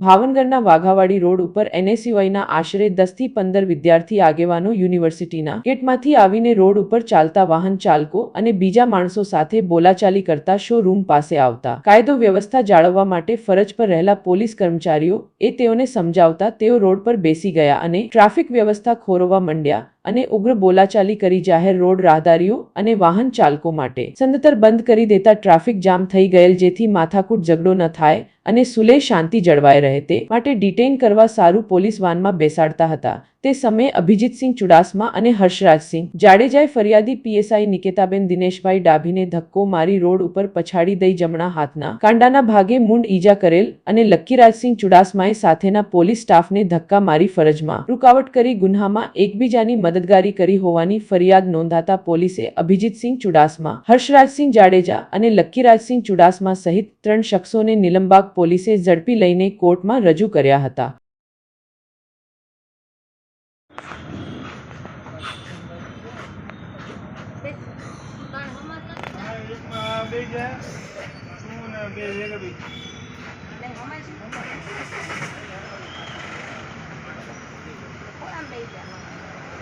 ભાવનગરના વાઘાવાડી રોડ ઉપર એનએસયુઆઈના આશરે દસથી પંદર વિદ્યાર્થી આગેવાનો યુનિવર્સિટીના ગેટમાંથી આવીને રોડ ઉપર ચાલતા વાહન ચાલકો અને બીજા માણસો સાથે બોલાચાલી કરતા શોરૂમ પાસે આવતા. કાયદો વ્યવસ્થા જાળવવા માટે ફરજ પર રહેલા પોલીસ કર્મચારીઓ એ તેઓને સમજાવતા તેઓ રોડ પર બેસી ગયા અને ટ્રાફિક વ્યવસ્થા ખોરવવા માંડ્યા. અને ઉગ્ર બોલાચાલી કરી જાહેર રોડ રાહદારીઓ અને વાહન ચાલકો માટે. સંદતર બંધ કરી દેતા ટ્રાફિક જામ થઈ ગયેલ જેથી માથાકૂટ ઝઘડો ન થાય અને સુલે શાંતિ જળવાઈ રહે તે માટે ડિટેઇન કરવા સારું પોલીસ વાનમાં બેસાડતા હતા. તે સમયે અભિજીતસિંહ ચુડાસમા અને હર્ષરાજસિંહ જાડેજાએ ફરિયાદી પીએસઆઈ નિકેતાબેન દિનેશભાઈ ડાભીને ધક્કો મારી રોડ ઉપર પછાડી દઈ જમણા હાથના કાંડાના ભાગે મૂંડ ઈજા કરેલ અને લક્કીરાજસિંહ ચુડાસમાએ સાથેના પોલીસ સ્ટાફને ધક્કા મારી ફરજમાં. રૂકાવટ કરી ગુન્હામાં એકબીજાની મદદગારી કરી હોવાની ફરિયાદ નોંધાતા પોલીસે અભિજીતસિંહ ચુડાસમા, હર્ષરાજસિંહ જાડેજા અને લક્કીરાજસિંહ ચુડાસમા સહિત ત્રણ શખ્સોને નિલંબાગ પોલીસે ઝડપી લઈને કોર્ટમાં રજૂ કર્યા હતા. બે જાય તું ને બે ભેગા બી